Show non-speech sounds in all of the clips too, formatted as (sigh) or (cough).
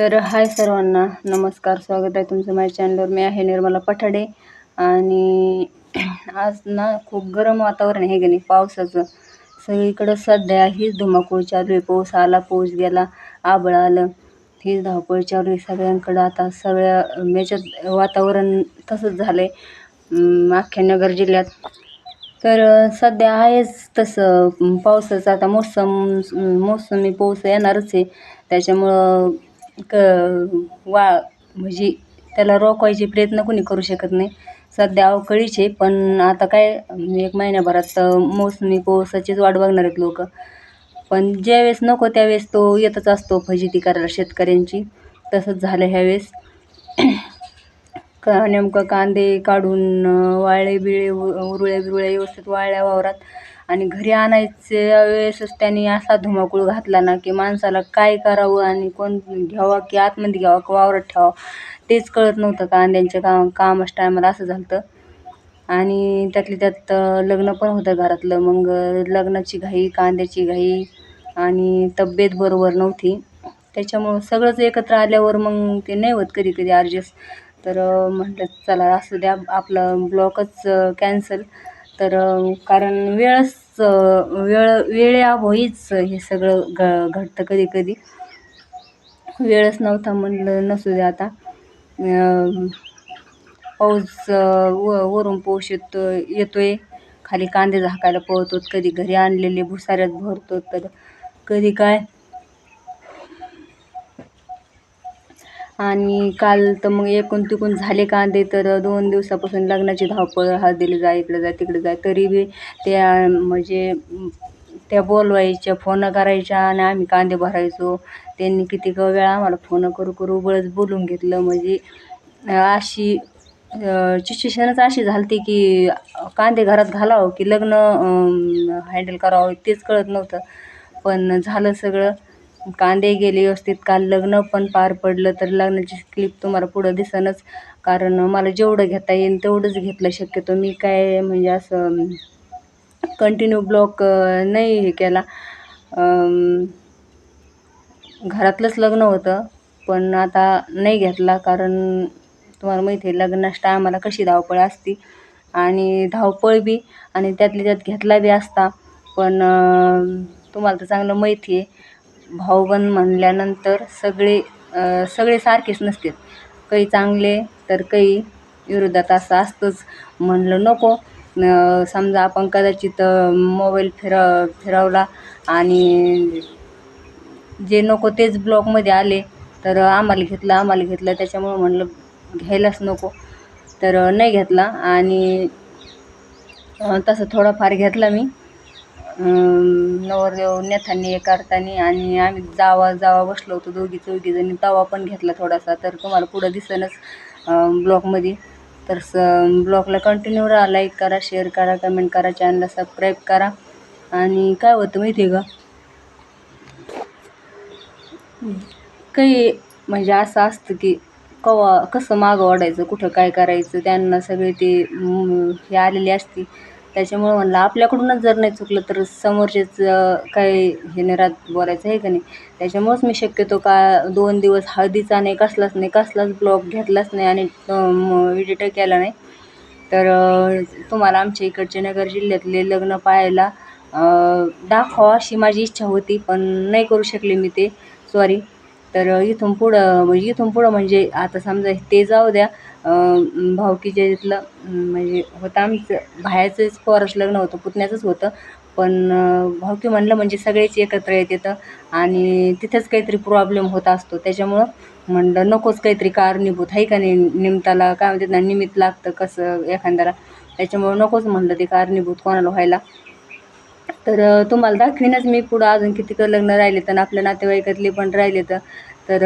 तर हाय सर्वांना नमस्कार स्वागत आहे तुमचं माझ्या चॅनलवर मी आहे निर्मला पठाडे आणि (clears throat) आज ना खूप गरम वातावरण आहे की नाही पावसाचं. सगळीकडं सध्या हीच धुमाकूळ चालू आहे. पाऊस आला पाऊस गेला आबळ आलं. हीच धावपळ चालू आहे. सगळ्यांकडं आता सगळ्या याच्यात वातावरण तसंच झालं आहे अख्ख्या नगर जिल्ह्यात. तर सध्या आहेच तसं पावसाचं आता मोसम मोसमी पाऊस येणारच आहे. त्याच्यामुळं क वा म्हणजे त्याला रोखवायचे प्रयत्न कोणी करू शकत नाही. सध्या अवकाळीच आहे पण आता काय म्हणजे एक महिन्याभरात मोसमी पावसाचीच वाट बघणार आहेत लोक. पण ज्यावेळेस नको त्यावेळेस तो येतच असतो फजिती करायला शेतकऱ्यांची. तसंच झालं ह्यावेळेस. का नेमकं कांदे काढून वाळे बिळे उरुळ्या बिरुळ्या व्यवस्थित वाळल्या वावरात. आणि घरी आणायच्या वेळेसच त्यांनी असा धुमाकूळ घातला ना की माणसाला काय करावं आणि कोण घ्यावा की आतमध्ये घ्यावा की वावरात ठेवावं तेच कळत नव्हतं कांद्यांच्या काम कामाच्या टायमाला असं झालं होतं आणि त्यातली त्यात लग्न पण होतं घरातलं. मग लग्नाची घाई कांद्याची घाई आणि तब्येत बरोबर नव्हती. त्याच्यामुळं सगळंच एकत्र आल्यावर मग ते नाही होत कधी कधी ॲडजस्ट तर म्हटलं चला असू द्या आपलं ब्लॉकच कॅन्सल तर कारण वेळच वेळ वेळेअभावीच हे सगळं घ घडतं कधी कधी. वेळच नव्हता म्हणलं नसू दे आता. पाऊस व वरून पाऊस येतो येतोय. खाली कांदे झाकायला पळतो कधी घरी आणलेले भुसाऱ्यात भरतो तर कधी काय? आणि काल तर मग एकूण तिकून झाले कांदे तर दोन दिवसापासून लग्नाची धावपळ हळदीला जा इकडे जा तिकडे जा तरी बी त्या म्हणजे त्या बोलवायच्या फोन करायच्या आणि आम्ही कांदे भरायचो. त्यांनी किती वेळा आम्हाला फोन करू करू बळच बोलून घेतलं. म्हणजे अशी सिच्युएशनच अशी झाली की कांदे घरात घालावं की लग्न हँडल करावं तेच कळत नव्हतं. पण झालं सगळं. कांदे गेले व्यवस्थित काल लग्न पण पार पडलं तर लग्नाची क्लिप तुम्हाला पुढं दिसनच कारण मला जेवढं घेता येईल तेवढंच घेतलं शक्यतो. मी काय म्हणजे असं कंटिन्यू ब्लॉक नाही हे केला. घरातलंच लग्न होतं पण आता नाही घेतला. कारण तुम्हाला माहिती आहे लग्नाच्या टायमाला कशी धावपळ असती. आणि धावपळ बी आणि त्यातल्या त्यात घेतला बी असता. पण तुम्हाला तर चांगलं माहिती आहे. भाऊबंद म्हणल्यानंतर सगळे सगळे सारखेच नसतात. काही चांगले तर काही विरोधात असं असतंच. म्हणलं नको. समजा आपण कदाचित मोबाईल फिरव फिरवला आणि जे नको तेच ब्लॉकमध्ये आले तर आम्हाला घेतलं आम्हाला घेतलं. त्याच्यामुळं म्हणलं घ्यायलाच नको. तर नाही घेतला आणि तसं थोडाफार घेतला मी. नवरदेव नेथांनी करताना आणि आम्ही जावा जावा बसलो होतो दोघी चौघीजणी तवा पण घेतला थोडासा तर तुम्हाला पुढं दिसेनच ब्लॉगमध्ये तर स ब्लॉगला कंटिन्यू राहा लाईक करा शेअर करा कमेंट करा चॅनलला सबस्क्राईब करा. आणि काय होतं माहिती आहे का? काही म्हणजे असं असतं की कवा कसं मागं ओढायचं कुठं काय करायचं त्यांना सगळे ते हे आलेली असते. त्याच्यामुळं म्हणलं आपल्याकडूनच जर नाही चुकलं तर समोरचेच काही हे नाही राहत बोलायचं आहे का नाही? त्याच्यामुळंच मी शक्यतो का दोन दिवस हळदीचा नाही कसलाच नाही कसलाच ब्लॉग घेतलाच नाही आणि एडिट केला नाही. तर तुम्हाला आमच्या इकडचे नगर जिल्ह्यातले लग्न पाहायला दाखवा अशी माझी इच्छा होती पण नाही करू शकले मी ते. सॉरी तर इथून पुढं म्हणजे इथून पुढं म्हणजे आता समजा ते जाऊ द्या. भावकीच्या इथलं म्हणजे होतं आमचं बाहेरचंच पोराचं लग्न होतं पुतण्याचंच होतं. पण भावकी म्हणलं म्हणजे सगळेच एकत्र येत येतं आणि तिथेच काहीतरी प्रॉब्लेम होत असतो. त्याच्यामुळं म्हणलं नकोच काहीतरी कारणीभूत आहे का नाही? निमताला काय म्हणतात ना निमित्त लागतं कसं एखाद्याला. त्याच्यामुळं नकोच म्हणलं ते कारणीभूत कोणाला व्हायला. तर तुम्हाला दाखवीनच मी पुढं अजून किती लग्न राहिले तर आपल्या नातेवाईकातले पण राहिले तर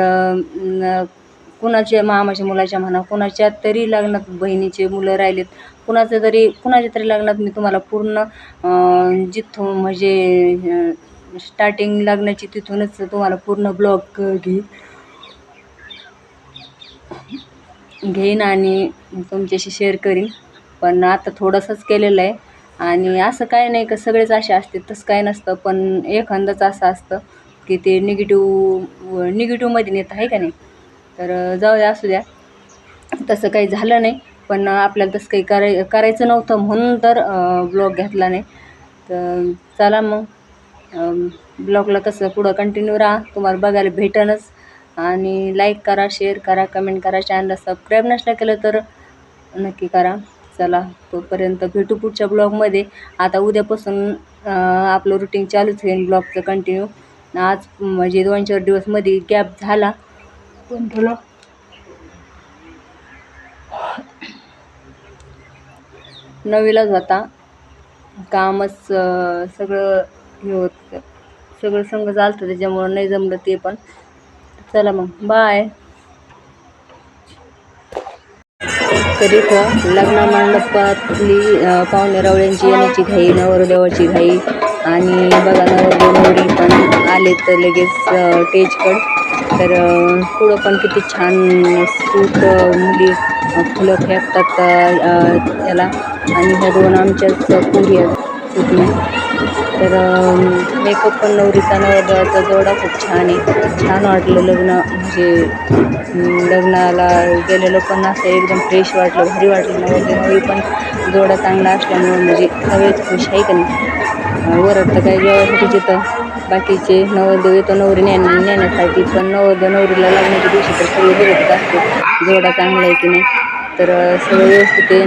कुणाच्या मामाच्या मुलाच्या म्हणा कुणाच्या तरी लग्नात बहिणीचे मुलं राहिलेत कुणाचं तरी कुणाच्या तरी लग्नात मी तुम्हाला पूर्ण जिथून म्हणजे स्टार्टिंग लग्नाची तिथूनच तुम्हाला पूर्ण ब्लॉग घेईन घेईन आणि तुमच्याशी शेअर करीन. पण आता थोडंसंच केलेलं आहे आणि असं काय नाही का सगळेच असे असते तसं काय नसतं. पण एखादंच असं असतं की ते निगेटिव्ह निगेटिव्हमध्ये नेत आहे का नाही? तर जाऊ द्या असू द्या. तसं काही झालं नाही पण आपल्याला तसं काही कराय करायचं नव्हतं म्हणून तर ब्लॉग घेतला नाही. तर चला मग ब्लॉगला कसं पुढं कंटिन्यू राहा. तुम्हाला बघायला भेटनच. आणि लाईक करा शेअर करा कमेंट करा. चॅनलला सबस्क्राईब नसलं केलं तर नक्की करा. चला तोपर्यंत भेटू पुढच्या ब्लॉगमध्ये आता उद्यापासून आपलं रुटीन चालूच होईल ब्लॉगचं कंटिन्यू आज म्हणजे दोन चार दिवसमध्ये गॅप झाला. पण थोडं नवीलाच होता. कामच सगळं हे होतं. सगळं संग चालतं त्याच्यामुळं नाही जमलं ते पण. चला मग बाय तरी इथं लग्न मंडपातली पाहुणे रावळ्यांची येण्याची घाई नवरदेवाची घाई आणि बघा नवरदेव नवरी पण आले तर लगेच टेजकड तर पुढं पण किती छान सूट मुली फुलं फेकतात त्याला. आणि ह्या दोन आमच्याच पुढी आहेत तर मेकअप पण नवरीचा नवरदेवाचा जोडा खूप छान आहे. छान वाटलं लग्न म्हणजे लग्नाला गेलेलं पण असं एकदम फ्रेश वाटलं भारी वाटलं. नवरदेव नवरी पण जोडा चांगला असल्यामुळे म्हणजे हवेच खुश आहे का नाही? अं, वरड तर काही जेवायसाठी तिथं बाकीचे नवरदेव येतो नवरी नेण्या नेण्यासाठी. पण नवरदेव नवरीला लागण्याच्या दिवशी तर सगळे बघत असते जोडा चांगला आहे की नाही? तर सगळं व्यवस्थित आहे.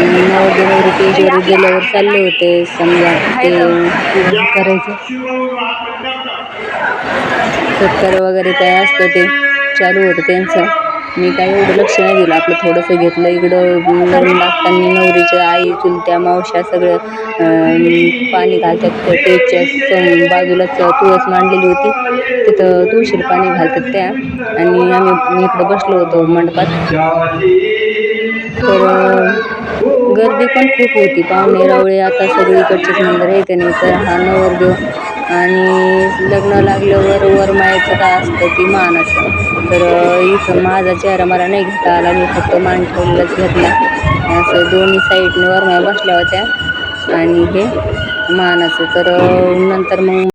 आणि नवरदेव नवरी स्टेजवर गेल्यावर चालले होते. समजा ते करायचं. सत्कार वगैरे काय असतं ते चालू होतं त्यांचं. मी काही एवढं लक्ष नाही दिलं. आपलं थोडंसं घेतलं इकडं लागताना नवरीच्या आई चुलत्या मावश्या सगळं पाणी घालतात. त्याच्या बाजूलाच तुळस मांडलेली होती. तिथं तुळशीला पाणी घालतात त्या. आणि आम्ही मी इकडं बसलो होतो मंडपात. तर गर्दी पण खूप होती. पाहुणे रावळे आता सगळी इकडचेच मंदिर आहे का तर हा नवरदेव आणि लग्न लागल्यावर वरमायेचं काय असतं की मान असतं. तर इथं माझा चेहरा मला नाही घेता आला. मी फक्त मान ठेवलेलाच घेतला. असं दोन्ही साईडने वरमाया बसल्या होत्या. आणि हे मानाचं. तर नंतर मग